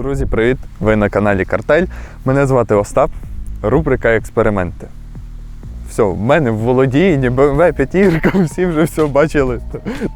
Друзі, привіт! Ви на каналі Картель. Мене звати Остап. Рубрика Експерименти. Все, в мене в володінні BMW 5 всі вже все бачили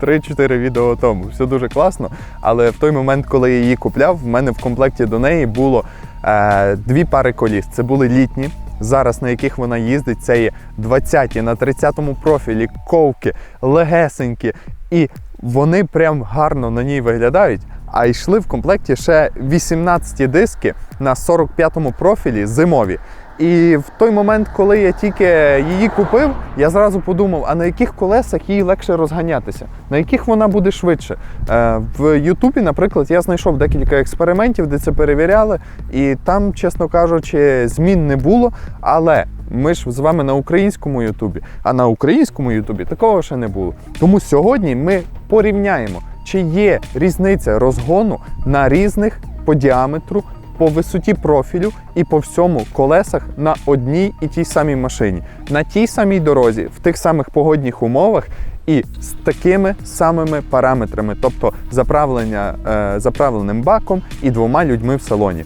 3-4 відео тому. Все дуже класно. Але в той момент, коли я її купляв, в мене в комплекті до неї було е, дві пари коліс. Це були літні. Зараз на яких вона їздить, це є 20-ті на 30-му профілі, ковки, легесенькі. І вони прям гарно на ній виглядають. А йшли в комплекті ще 18 диски на 45-му профілі зимові. І в той момент, коли я тільки її купив, я зразу подумав, а на яких колесах їй легше розганятися, на яких вона буде швидше. Е, В Ютубі, наприклад, я знайшов декілька експериментів, де це перевіряли, і там, чесно кажучи, змін не було. Але ми ж з вами на українському Ютубі, а на українському Ютубі такого ще не було. Тому сьогодні ми порівняємо, чи є різниця розгону на різних по діаметру по висоті профілю і по всьому колесах на одній і тій самій машині, на тій самій дорозі, в тих самих погодних умовах і з такими самими параметрами, тобто заправлення е, заправленим баком і двома людьми в салоні.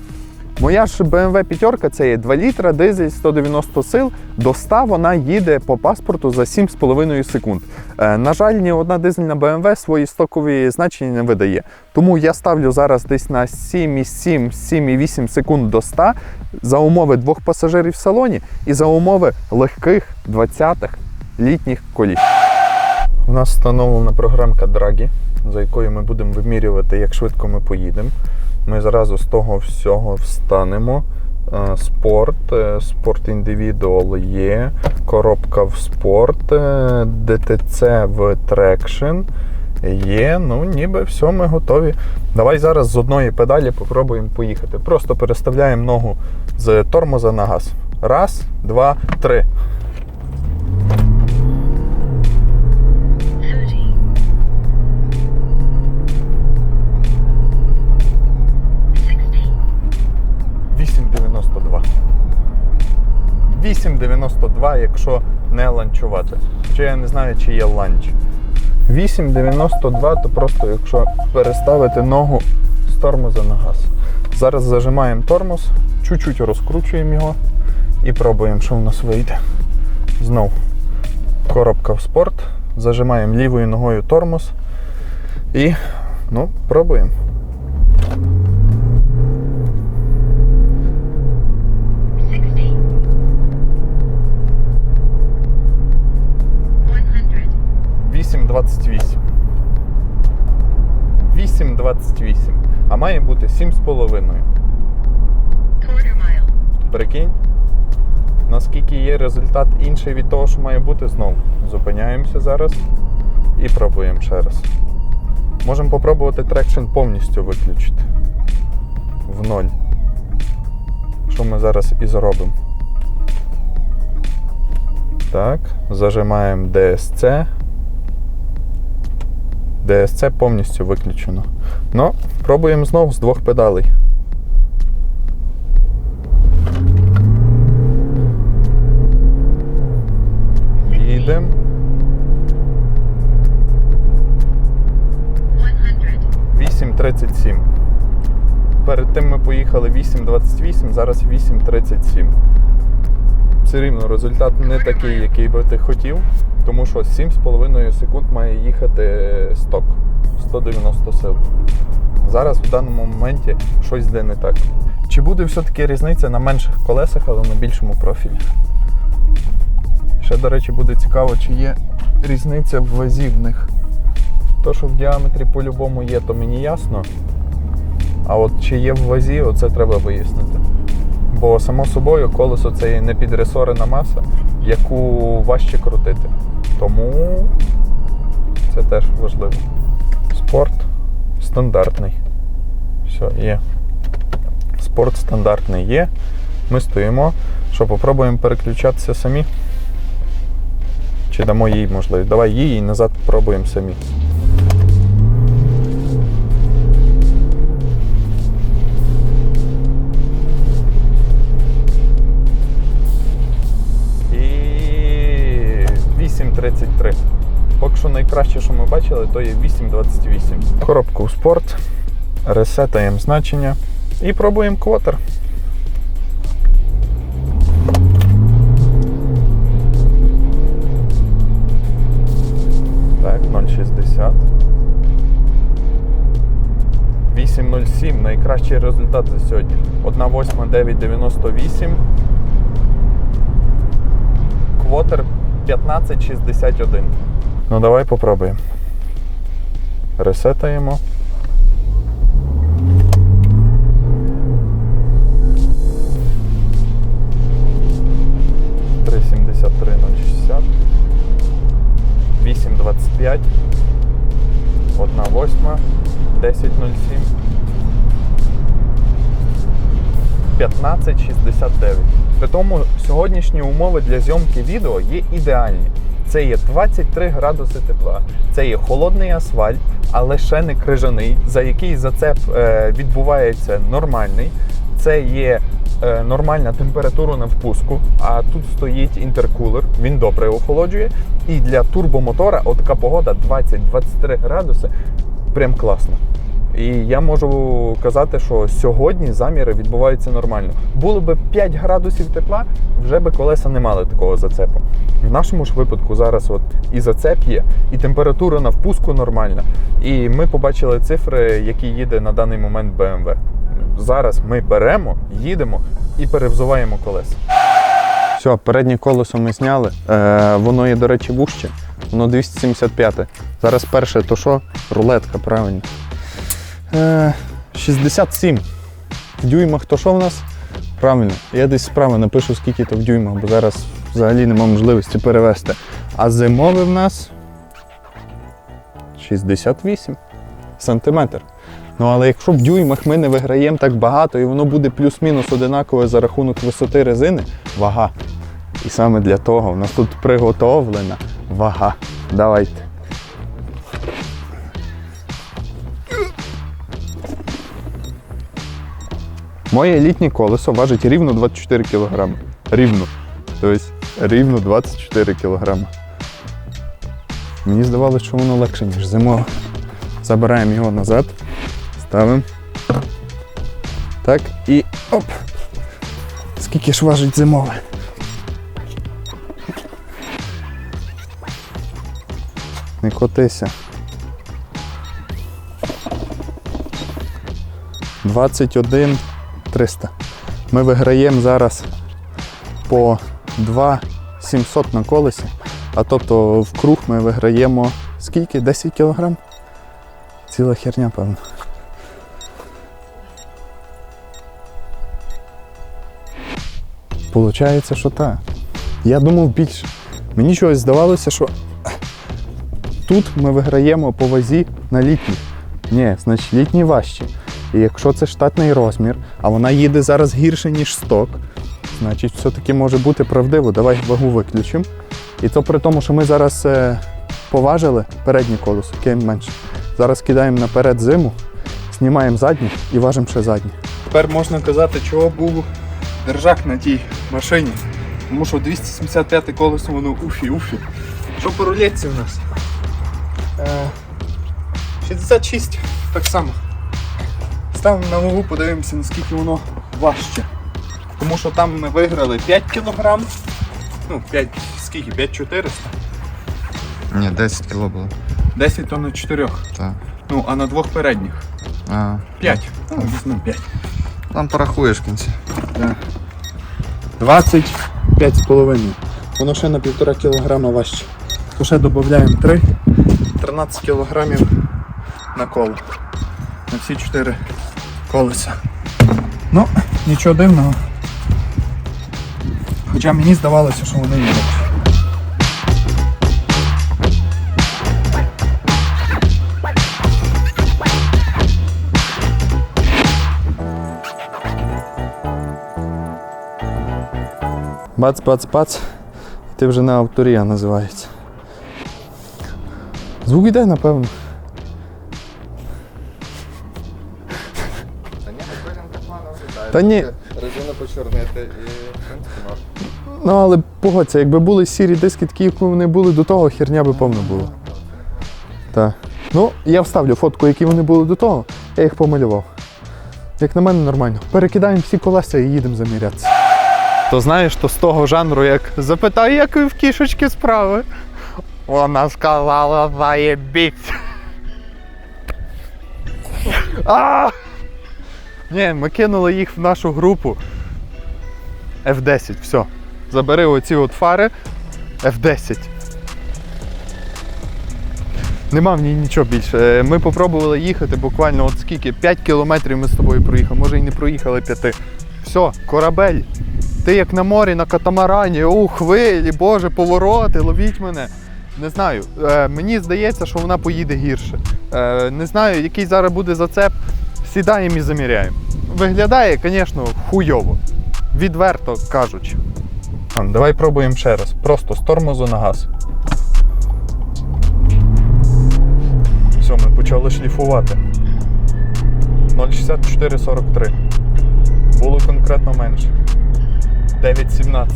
Моя ж BMW п'ятерка це є 2 літра, дизель 190 сил. До 100 вона їде по паспорту за 7,5 секунд. Е, на жаль, ні одна дизельна BMW свої стокові значення не видає. Тому я ставлю зараз десь на 7,7, 7,8 секунд до 100 за умови двох пасажирів в салоні і за умови легких 20-х літніх коліс. У нас встановлена програмка Dragi, за якою ми будемо вимірювати, як швидко ми поїдемо. Ми зразу з того всього встанемо. Е, Спорт, е, спорт індивідуал є, коробка в спорт, е, ДТЦ в трекшн є. Ну, ніби все, ми готові. Давай зараз з одної педалі попробуємо поїхати. Просто переставляємо ногу з тормоза на газ. Раз, два, три. 8,92, якщо не ланчувати. Чи я не знаю, чи є ланч. 8,92 то просто якщо переставити ногу з тормоза на газ. Зараз зажимаємо тормоз, чуть-чуть розкручуємо його і пробуємо, що в нас вийде. Знов коробка в спорт. Зажимаємо лівою ногою тормоз і ну, пробуємо. 8,28. 8,28. А має бути 7,5. Прикинь, наскільки є результат інший від того, що має бути знову. Зупиняємося зараз і пробуємо ще раз. Можемо попробувати трекшн повністю виключити. В ноль. Що ми зараз і зробимо. Так, зажимаємо DSC. DSC повністю виключено. Ну, пробуємо знову з двох педалей. Їдемо. one hundred, 8.37. Перед тим ми поїхали 8.28, зараз 8.37. Все рівно результат не такий, який би ти хотів, тому що 7,5 секунд має їхати сток 190 сил. Зараз в даному моменті щось йде не так. Чи буде все-таки різниця на менших колесах, але на більшому профілі? Ще, до речі, буде цікаво, чи є різниця в вазі в них. То, що в діаметрі по-любому є, то мені ясно. А от чи є в вазі, оце треба вияснити. Бо само собою колесо це не підресорена маса, яку важче крутити. Тому це теж важливо. Спорт стандартний. Все, є. Спорт стандартний є. Ми стоїмо. Що, попробуємо переключатися самі? Чи дамо їй можливість? Давай їй і назад пробуємо самі. 8.33. Поки що найкраще, що ми бачили, то є 8.28. Коробку в спорт. Ресетаємо значення. І пробуємо квотер. Так, 0,60. 8.07 найкращий результат за сьогодні. 1.8.998. Квотер 15.61. Ну давай попробуємо. Ресетаємо. Три сімдесят три ноль шістдесят. Вісім двадцять п'ять. Одна восьма. Десять нуль сім. 1569. При тому сьогоднішні умови для зйомки відео є ідеальні. Це є 23 градуси тепла, це є холодний асфальт, але ще не крижаний, за який зацеп е, відбувається нормальний. Це є е, нормальна температура на впуску, а тут стоїть інтеркулер, він добре охолоджує. І для турбомотора отака погода 20-23 градуси прям класно. І я можу казати, що сьогодні заміри відбуваються нормально. Було би 5 градусів тепла, вже би колеса не мали такого зацепу. В нашому ж випадку зараз от і зацеп є, і температура на впуску нормальна. І ми побачили цифри, які їде на даний момент BMW. Зараз ми беремо, їдемо і перевзуваємо колеса. Все, переднє колесо ми зняли. Е, воно є, до речі, вужче. Воно 275. Зараз перше, то що? Рулетка, правильно. Е, 67. В дюймах то що в нас? Правильно. Я десь справа напишу, скільки то в дюймах, бо зараз взагалі нема можливості перевести. А зимовий в нас 68 сантиметр. Ну але якщо в дюймах ми не виграємо так багато і воно буде плюс-мінус одинакове за рахунок висоти резини, вага. І саме для того в нас тут приготовлена вага. Давайте. Моє літнє колесо важить рівно 24 кг. Рівно. Тобто рівно 24 кг. Мені здавалося, що воно легше, ніж зимове. Забираємо його назад, ставимо. Так, і оп! Скільки ж важить зимове? Не котися. 21 300. Ми виграємо зараз по 2 700 на колесі. А тобто в круг ми виграємо скільки? 10 кг? Ціла херня, певно. Получається, що так. Я думав більше. Мені чогось здавалося, що тут ми виграємо по вазі на літній. Ні, значить літній важчі. І якщо це штатний розмір, а вона їде зараз гірше, ніж сток, значить все-таки може бути правдиво. Давай вагу виключимо. І то при тому, що ми зараз е, поважили переднє колесо, ким менше. Зараз кидаємо наперед зиму, знімаємо заднє і важимо ще заднє. Тепер можна казати, чого був держак на тій машині. Тому що 275 колесо воно уфі-уфі. Що по рулетці у нас? Е, 66, так само. Ставимо на вагу, подивимося, наскільки воно важче. Тому що там ми виграли 5 кг. Ну, 5, скільки? 5400? Ні, 10 кіло було. 10 то на 4. Так. Ну, а на двох передніх. А, 5. Ну, візьмемо 5. там порахуєш в кінці. 25 з половиною. Воно ще на 1,5 кг важче. То ще додаємо 3. 13 кг на коло. На всі 4 колеса. Ну, нічого дивного. Хоча мені здавалося, що вони їдуть. Бац, бац, бац. Ти вже на авторія називається. Звук йде, напевно. Та ні. Резину почорнити і в. Ну, але погодься, якби були сірі диски такі, як вони були до того, херня би повна була. Так. Ну, я вставлю фотку, які вони були до того, я їх помалював. Як на мене, нормально. Перекидаємо всі колеса і їдемо замірятися. То знаєш, то з того жанру, як запитай, як ви в кішечки справи. Вона сказала заєбіть. Ні, ми кинули їх в нашу групу. F10, все. Забери оці от фари. F10. Нема в ній нічого більше. Ми попробували їхати буквально от скільки? 5 кілометрів ми з тобою проїхали, може і не проїхали 5. Все, корабель. Ти як на морі, на катамарані, у хвилі, боже, повороти, ловіть мене. Не знаю. Е, мені здається, що вона поїде гірше. Е, не знаю, який зараз буде зацеп. Сідаємо і заміряємо. Виглядає, звісно, хуйово. Відверто кажучи. Давай пробуємо ще раз. Просто з тормозу на газ. Все, ми почали шліфувати. 0,6443. Було конкретно менше. 9,17.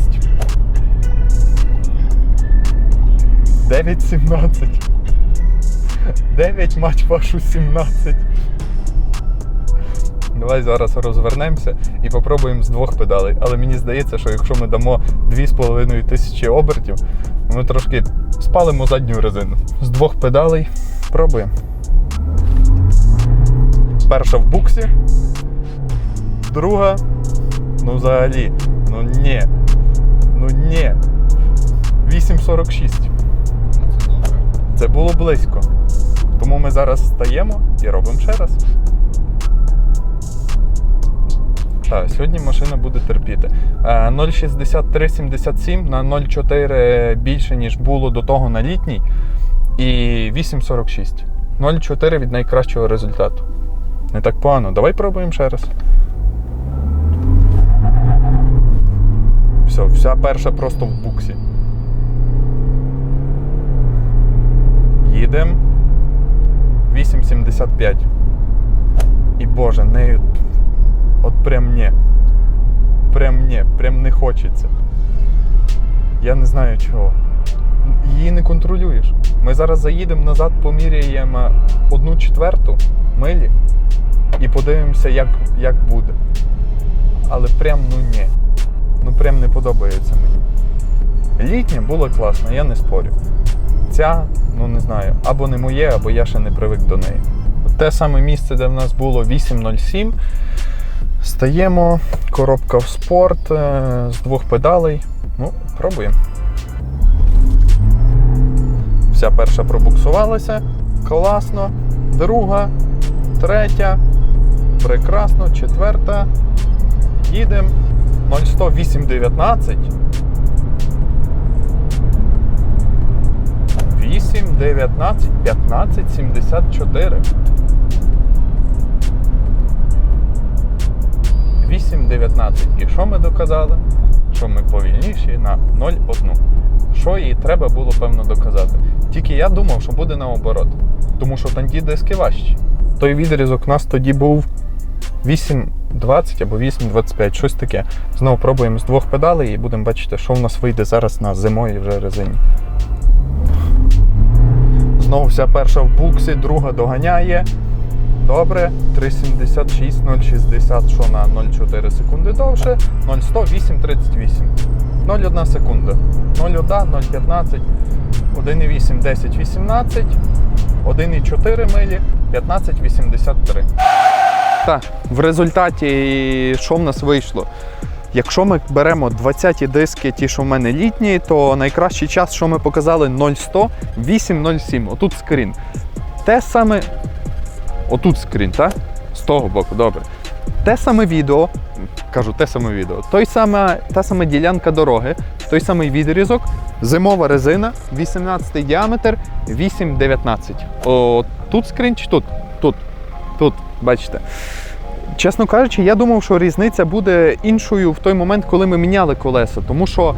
9,17. 9 мать вашу 17. Давай зараз розвернемося і попробуємо з двох педалей. Але мені здається, що якщо ми дамо 2,5 тисячі обертів, ми трошки спалимо задню резину. З двох педалей пробуємо. Перша в буксі, друга, ну взагалі, ну ні. Ну ні. 8,46. Це було близько. Тому ми зараз стаємо і робимо ще раз. Так, сьогодні машина буде терпіти. Е, 0,6377 на 0,4 більше, ніж було до того на літній. І 8,46. 0,4 від найкращого результату. Не так погано. Давай пробуємо ще раз. Все, вся перша просто в буксі. Їдемо. 8,75. І боже, нею. От прям ні. Прям ні, прям не хочеться. Я не знаю чого. Її не контролюєш. Ми зараз заїдемо назад, поміряємо одну четверту милі і подивимося, як, як буде. Але прям ну ні. Ну прям не подобається мені. Літнє було класно, я не спорю. Ця, ну не знаю, або не моє, або я ще не привик до неї. Те саме місце, де в нас було 8.07. Стаємо, коробка в спорт е, з двох педалей. Ну, пробуємо. Вся перша пробуксувалася. Класно. Друга, третя. Прекрасно. Четверта. Їдемо. 0,108,19. 8, 19, 15, 74. 8, 19. І що ми доказали? Що ми повільніші на 0,1. Що їй треба було певно доказати. Тільки я думав, що буде наоборот. Тому що там ті диски важчі. Той відрізок у нас тоді був 8,20 або 8,25, щось таке. Знову пробуємо з двох педалей і будемо бачити, що в нас вийде зараз на зимовій вже резині. Знову вся перша в буксі, друга доганяє. Добре, 3,76, 0,60, що на 0,4 секунди довше, 0,100, 8,38. 0,1 секунда. 0,1, 0,15, 1,8, 10, 18, 1,4 милі, 15,83. Так, в результаті що в нас вийшло? Якщо ми беремо 20 диски, ті, що в мене літні, то найкращий час, що ми показали 0100 807. Отут скрін. Те саме. Отут скрін, так? З того боку, добре. Те саме відео, кажу, те саме відео, той саме, та сама ділянка дороги, той самий відрізок, зимова резина, 18 діаметр, 8,19. О, тут скрін чи тут? Тут. Тут, бачите. Чесно кажучи, я думав, що різниця буде іншою в той момент, коли ми міняли колеса, тому що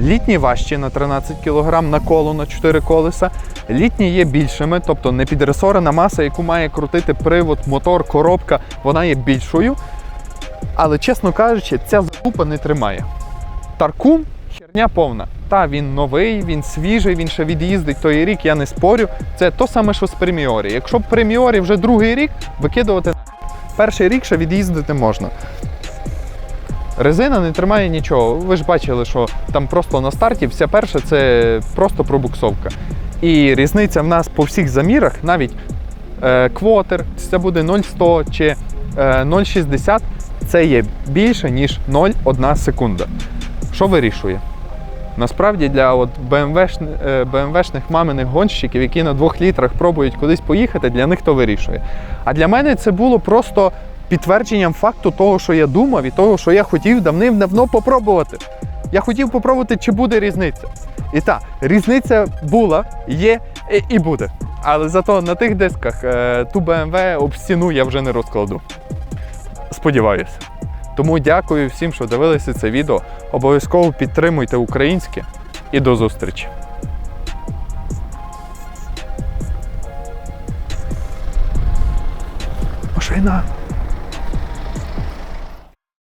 літні важчі на 13 кг на коло на 4 колеса. Літні є більшими, тобто не підресорена маса, яку має крутити привод, мотор, коробка, вона є більшою. Але, чесно кажучи, ця закупа не тримає. Таркум херня повна. Та він новий, він свіжий, він ще від'їздить той рік, я не спорю. Це то саме, що з преміорі. Якщо б преміорі вже другий рік, викидувати перший рік ще від'їздити можна. Резина не тримає нічого. Ви ж бачили, що там просто на старті все перше це просто пробуксовка. І різниця в нас по всіх замірах, навіть е, квотер, це буде 0,100 чи е, 0,60, це є більше, ніж 0,1 секунда. Що вирішує? Насправді для от BMW-шн- е, BMW-шних маминих гонщиків, які на двох літрах пробують кудись поїхати, для них то вирішує. А для мене це було просто підтвердженням факту того, що я думав, і того, що я хотів давним-давно попробувати. Я хотів попробувати, чи буде різниця. І так, різниця була, є і, буде. Але зато на тих дисках е, ту BMW об стіну я вже не розкладу. Сподіваюся. Тому дякую всім, що дивилися це відео. Обов'язково підтримуйте українське і до зустрічі. Машина.